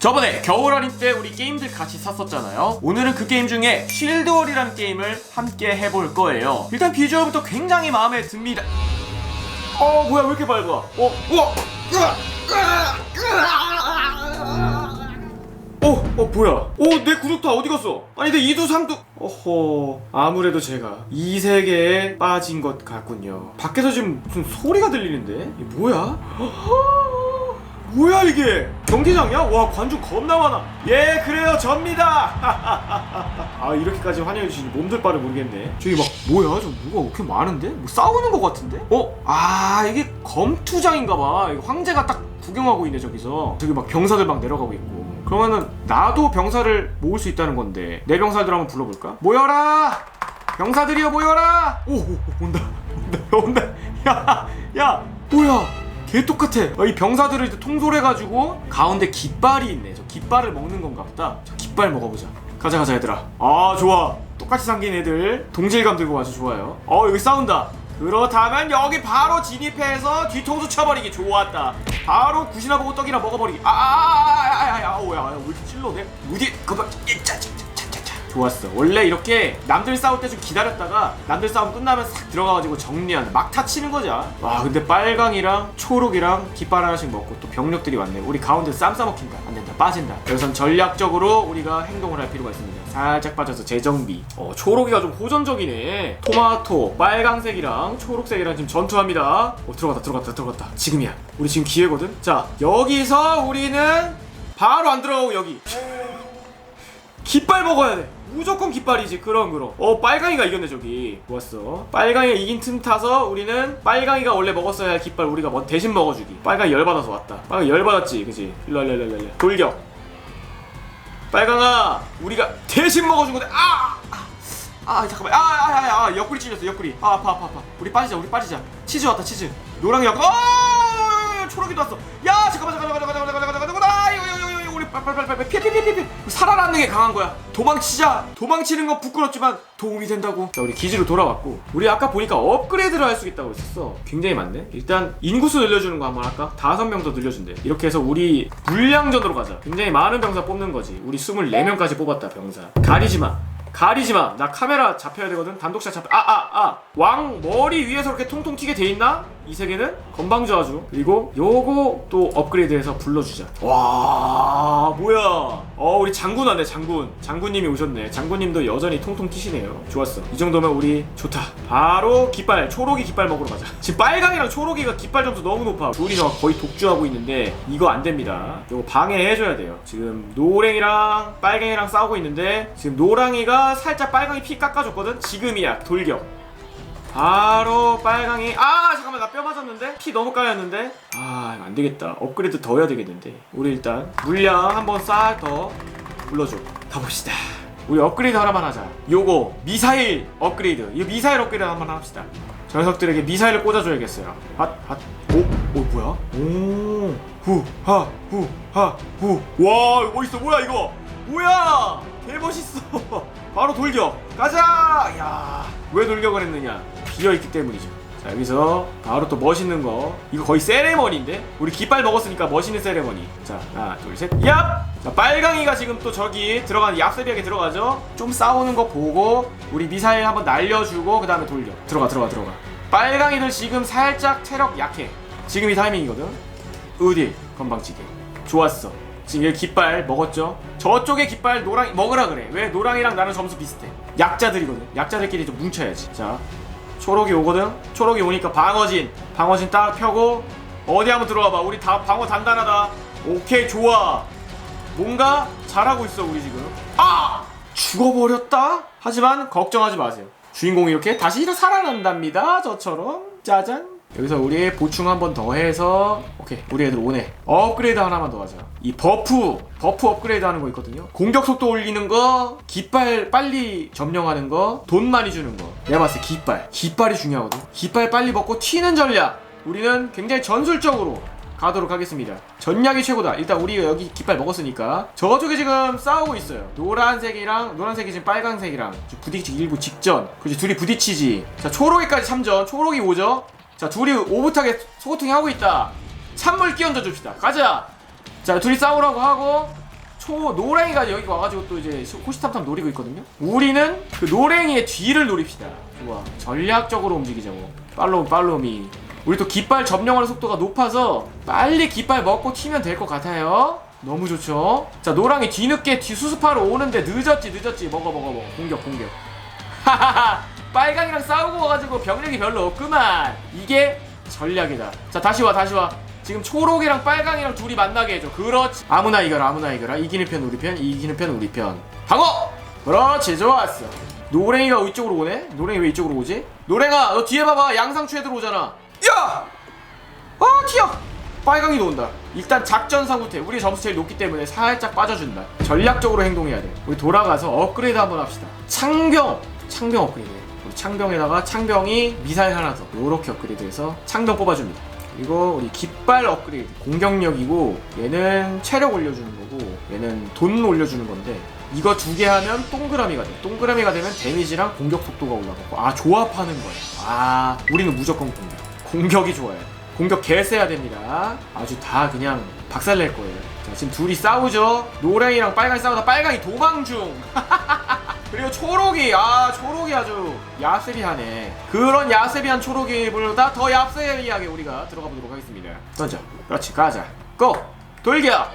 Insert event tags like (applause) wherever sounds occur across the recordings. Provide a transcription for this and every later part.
저번에 겨울 할인 때 우리 게임들 같이 샀었잖아요. 오늘은 그 게임 중에 쉴드월이라는 게임을 함께 해볼 거예요. 일단 비주얼부터 굉장히 마음에 듭니다. 어 뭐야 왜 이렇게 밝아? 어 우와 어, 어 뭐야? 어, 내 구독 다 어디 갔어? 아니 내 이두 삼두 어허 아무래도 제가 이 세계에 빠진 것 같군요. 밖에서 지금 무슨 소리가 들리는데? 이게 뭐야? (gasps) 뭐야 이게? 경기장이야? 와 관중 겁나 많아. 예 그래요 접니다. (laughs) 아 이렇게까지 환영해 주시니 몸둘 바를 모르겠네. 저기 막 뭐야? 저 뭐가 이렇게 많은데? 뭐 싸우는 것 같은데? 어? 아 이게 검투장인가봐. 이거 황제가 딱 구경하고 있네 저기서. 저기 막 병사들 막 내려가고 있고. 그러면은 나도 병사를 모을 수 있다는 건데 내 병사들 한번 불러볼까? 모여라! 병사들이여 모여라! 오, 오, 오 온다 (laughs) 온다 온다 야야 뭐야 개 똑같아 아, 이 병사들을 이제 통솔해가지고 가운데 깃발이 있네 저 깃발을 먹는 건가 보다 저 깃발 먹어보자 가자 가자 얘들아 아 좋아 똑같이 생긴 애들 동질감 들고 아주 좋아요 어 여기 싸운다 그렇다면 여기 바로 진입해서 뒤통수 쳐버리기 좋았다 바로 굿이나 보고 떡이나 먹어버리기 아아아아아아 오야 왜 이렇게 찔러대 무디 그만 짜짜짜짜짜 좋았어. 원래 이렇게 남들 싸울 때 좀 기다렸다가 남들 싸움 끝나면 싹 들어가가지고 정리하는 막타 치는 거자 와 근데 빨강이랑 초록이랑 깃발 하나씩 먹고 또 병력들이 왔네. 우리 가운데 쌈 싸먹힌다. 안 된다. 빠진다. 여기선 전략적으로 우리가 행동을 할 필요가 있습니다. 살짝 빠져서 재정비. 어 초록이가 좀 호전적이네. 토마토 빨강색이랑 초록색이랑 지금 전투합니다. 어 들어갔다 들어갔다 들어갔다. 지금이야. 우리 지금 기회거든. 자 여기서 우리는 바로 안 들어가고 여기. 깃발 먹어야 돼. 무조건 깃발이지. 그럼 그럼. 어 빨강이가 이겼네 저기. 좋았어. 빨강이가 이긴 틈 타서 우리는 빨강이가 원래 먹었어야 할 깃발 우리가 뭐 대신 먹어주기. 빨강이 열 받아서 왔다. 빨강 열 받았지, 그지? 일로 일로 일로. 돌격. 빨강아, 우리가 대신 먹어준 건데 아. 아, 아 잠깐만 아아 아 아, 아, 옆구리 찔렸어 옆구리 아 아파 아파 아파 우리 빠지자 우리 빠지자 치즈 왔다 치즈 노랑이 왔고 어 초록이도 왔어 야 잠깐만 잠깐만 잠깐만 잠깐만 잠깐만 아 이거 이거 이거 우리 빨빨빨빨 피피피피피 살아남는 게 강한 거야. 도망치자. 도망치는 건 부끄럽지만 도움이 된다고. 자 우리 기지로 돌아왔고 우리 아까 보니까 업그레이드를 할 수 있다고 했었어. 굉장히 많네. 일단 인구수 늘려주는 거 한번 할까? 다섯 명 더 늘려준대. 이렇게 해서 우리 물량전으로 가자. 굉장히 많은 병사 뽑는 거지. 우리 24명까지 뽑았다 병사. 가리지 마. 가리지 마. 나 카메라 잡혀야 되거든. 단독샷 잡혀. 아, 아, 아. 왕 머리 위에서 이렇게 통통 튀게 돼 있나? 이 세계는 건방져 아주. 그리고 요거 또 업그레이드해서 불러주자. 와, 뭐야? 어, 우리 장군 왔네, 장군. 장군님이 오셨네. 장군님도 여전히 통통 튀시네요. 좋았어. 이 정도면 우리 좋다. 바로 깃발, 초록이 깃발 먹으러 가자. 지금 빨강이랑 초록이가 깃발 점수 너무 높아. 둘이서 거의 독주하고 있는데 이거 안 됩니다. 이거 방해해줘야 돼요. 지금 노랭이랑 빨강이랑 싸우고 있는데 지금 노랑이가 살짝 빨강이 피 깎아줬거든. 지금이야 돌격. 바로 빨강이 아 잠깐만 나 뼈 맞았는데? 피 너무 까였는데? 아 이거 안 되겠다. 업그레이드 더 해야 되겠는데. 우리 일단 물량 한번 싹 더 불러줘. 가봅시다. 우리 업그레이드 하나만 하자. 요거 미사일 업그레이드. 이 미사일 업그레이드 한번 합시다. 저 녀석들에게 미사일을 꽂아줘야겠어요. 핫핫오오 뭐야? 오후하후하후와 이거 멋있어. 뭐야 이거? 뭐야? 개 멋있어. (laughs) 바로 돌격. 가자! 야왜 돌격을 했느냐 비어있기 때문이죠. 자 여기서 바로 또 멋있는 거. 이거 거의 세레머니인데? 우리 깃발 먹었으니까 멋있는 세레머니. 자 하나 둘셋 얍! 자 빨강이가 지금 또 저기 들어가는 얍세비하게 들어가죠? 좀 싸우는 거 보고 우리 미사일 한번 날려주고 그 다음에 돌격 들어가 들어가 들어가. 빨강이들 지금 살짝 체력 약해. 지금 이 타이밍이거든? 어디 건방지게. 좋았어. 지금 여기 깃발 먹었죠? 저쪽에 깃발 노랑 먹으라 그래. 왜? 노랑이랑 나는 점수 비슷해. 약자들이거든. 약자들끼리 좀 뭉쳐야지. 자, 초록이 오거든. 초록이 오니까 방어진, 방어진 딱 펴고 어디 한번 들어와봐. 우리 다 방어 단단하다. 오케이 좋아. 뭔가 잘하고 있어 우리 지금. 아 죽어버렸다. 하지만 걱정하지 마세요. 주인공이 이렇게 다시 살아난답니다. 저처럼 짜잔. 여기서 우리 보충 한 번 더 해서 오케이 우리 애들 오네. 업그레이드 하나만 더 하자. 이 버프 버프 업그레이드 하는 거 있거든요. 공격 속도 올리는 거 깃발 빨리 점령하는 거 돈 많이 주는 거. 내가 봤을 때 깃발. 깃발이 중요하거든. 깃발 빨리 먹고 튀는 전략. 우리는 굉장히 전술적으로 가도록 하겠습니다. 전략이 최고다. 일단 우리 여기 깃발 먹었으니까. 저쪽에 지금 싸우고 있어요. 노란색이랑 노란색이 지금 빨강색이랑. 지금 부딪히기 일부 직전. 그지 둘이 부딪히지. 자 초록이까지 참전. 초록이 오죠 자 둘이 오붓하게 소고통이 하고 있다 찬물 끼얹어 줍시다 가자 자 둘이 싸우라고 하고 초 노랭이가 여기 와가지고 또 이제 호시탐탐 노리고 있거든요. 우리는 그 노랭이의 뒤를 노립시다. 좋아. 전략적으로 움직이자고. 팔로우 팔로우미. 우리 또 깃발 점령하는 속도가 높아서 빨리 깃발 먹고 튀면 될 것 같아요. 너무 좋죠. 자 노랑이 뒤늦게 뒤 수습하러 오는데 늦었지 늦었지 먹어 먹어 먹어 공격 공격. (laughs) 하하하 빨강이랑 싸우고 와가지고 병력이 별로 없구만. 이게 전략이다. 자 다시 와 다시 와. 지금 초록이랑 빨강이랑 둘이 만나게 해줘. 그렇지. 아무나 이겨라 아무나 이겨라. 이기는 편 우리 편 이기는 편 우리 편. 방어. 그렇지 좋았어. 노랭이가 이쪽으로 오네? 노랭이 왜 이쪽으로 오지? 노랭아 너 뒤에 봐봐 양상추에 들어오잖아. 야! 어 튀어! 빨강이 도 온다. 일단 작전상 후퇴. 우리 점수 제일 높기 때문에 살짝 빠져준다. 전략적으로 행동해야 돼. 우리 돌아가서 업그레이드 한번 합시다. 창병! 창병 업그레이드. 우리 창병에다가 창병이 미사일 하나 더. 요렇게 업그레이드해서 창병 뽑아줍니다. 그리고 우리 깃발 업그레이드. 공격력이고 얘는 체력 올려주는 거고 얘는 돈 올려주는 건데 이거 두 개 하면 동그라미가 돼. 동그라미가 되면 데미지랑 공격 속도가 올라가고 아 조합하는 거야. 아 우리는 무조건 공격. 공격이 좋아요. 공격 개 세야 됩니다. 아주 다 그냥 박살낼 거예요. 자, 지금 둘이 싸우죠. 노랭이랑 빨강이 싸우다 빨강이 도망 중. (laughs) 그리고 초록이 아 초록이 아주 야세비하네. 그런 야세비한 초록이보다 더 야세비하게 우리가 들어가 보도록 하겠습니다. 던져. 그렇지 가자. 고 돌격.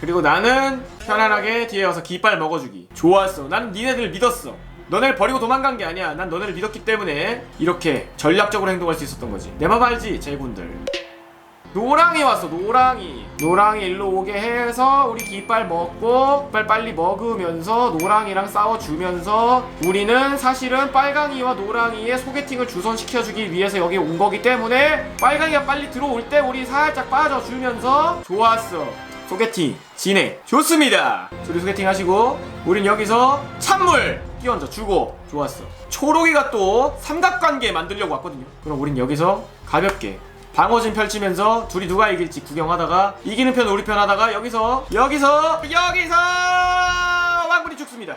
그리고 나는 편안하게 뒤에 와서 깃발 먹어주기. 좋았어. 나는 니네들 믿었어. 너네를 버리고 도망간 게 아니야. 난 너네를 믿었기 때문에 이렇게 전략적으로 행동할 수 있었던 거지. 내 맘 알지, 제군들. 노랑이 왔어, 노랑이. 노랑이 일로 오게 해서 우리 깃발 먹고 깃발 빨리 먹으면서 노랑이랑 싸워주면서 우리는 사실은 빨강이와 노랑이의 소개팅을 주선시켜주기 위해서 여기 온 거기 때문에 빨강이가 빨리 들어올 때 우리 살짝 빠져주면서 좋았어. 소개팅 진행. 좋습니다. 둘이 소개팅 하시고 우린 여기서 찬물 끼얹어 주고 좋았어. 초록이가 또 삼각관계 만들려고 왔거든요. 그럼 우린 여기서 가볍게 방어진 펼치면서 둘이 누가 이길지 구경하다가 이기는 편 우리 편 하다가 여기서 여기서 여기서 왕분이 죽습니다.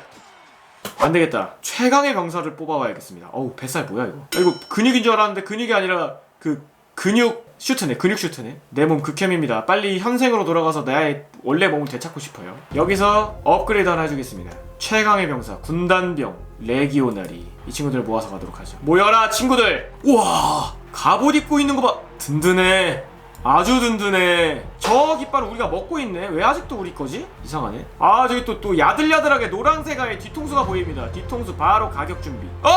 안 되겠다. 최강의 병사를 뽑아와야겠습니다. 어우 뱃살 뭐야 이거? 아, 이거 근육인 줄 알았는데 근육이 아니라 그 근육 슈트네 근육 슈트네. 내 몸 극혐입니다. 빨리 현생으로 돌아가서 나의 원래 몸을 되찾고 싶어요. 여기서 업그레이드 하나 해주겠습니다. 최강의 병사 군단병 레기오나리. 이 친구들 모아서 가도록 하죠. 모여라 친구들! 우와 갑옷 입고 있는 거 봐. 든든해. 아주 든든해. 저 깃발을 우리가 먹고 있네. 왜 아직도 우리 거지? 이상하네. 아 저기 또 또 야들야들하게 노란색 아의 뒤통수가 보입니다. 뒤통수 바로 가격 준비. 어!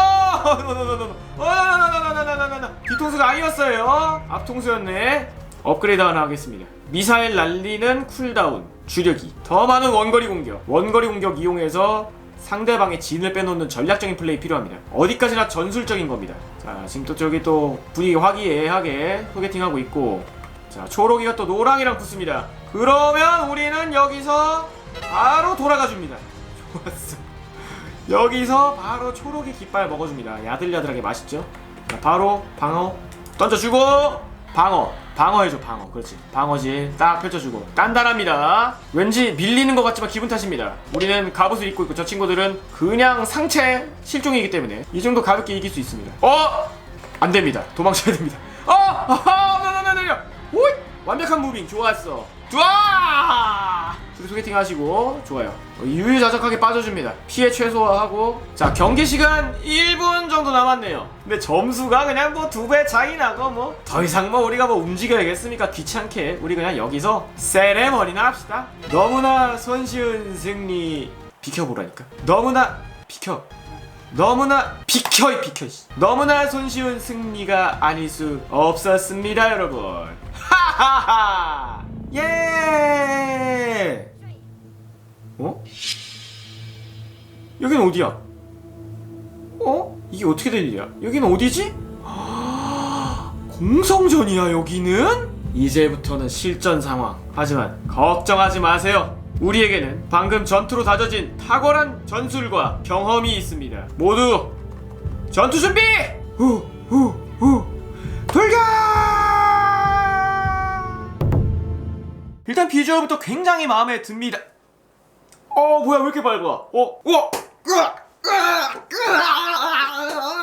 (laughs) 노노노노노. 어 나나나나나나나나 뒤통수가 아니었어요. 앞통수였네. 업그레이드 하나 하겠습니다. 미사일 날리는 쿨다운 주력이. 더 많은 원거리 공격. 원거리 공격 이용해서 상대방의 진을 빼놓는 전략적인 플레이 필요합니다. 어디까지나 전술적인 겁니다. 자, 지금 또 저기 또 분위기 화기애애하게 소개팅하고 있고, 자, 초록이가 또 노랑이랑 붙습니다. 그러면 우리는 여기서 바로 돌아가 줍니다. (laughs) 좋았어. 여기서 바로 초록이 깃발 먹어줍니다. 야들야들하게 맛있죠? 자, 바로 방어 던져주고 방어 방어해줘 방어 그렇지 방어지 딱 펼쳐주고 단단합니다 왠지 밀리는 것 같지만 기분 탓입니다 우리는 갑옷을 입고 있고 저 친구들은 그냥 상체 실종이기 때문에 이 정도 가볍게 이길 수 있습니다 어? 안됩니다 도망쳐야 됩니다 어! 나나나나 오이 완벽한 무빙 좋았어 좋아 소개팅 하시고 좋아요. 어, 유유자적하게 빠져줍니다. 피해 최소화하고. 자 경기 시간 1분 정도 남았네요. 근데 점수가 그냥 뭐 두 배 차이 나고 뭐 더 이상 뭐 우리가 뭐 움직여야겠습니까? 귀찮게. 우리 그냥 여기서 세레머니나 합시다. 너무나 손쉬운 승리 비켜보라니까. 너무나 비켜. 너무나 비켜 이 비켜 씨. 너무나 손쉬운 승리가 아닐 수 없었습니다 여러분. (laughs) 하하하! 예 어? 여긴 어디야? 어? 이게 어떻게 된 일이야? 여기는 어디지? 공성전이야 여기는? 이제부터는 실전 상황 하지만 걱정하지 마세요 우리에게는 방금 전투로 다져진 탁월한 전술과 경험이 있습니다 모두 전투 준비! 후 후 후 돌격! 일단 비주얼부터 굉장히 마음에 듭니다 어 뭐야 왜 이렇게 밝아 어 우와 으악! 으악! 으악!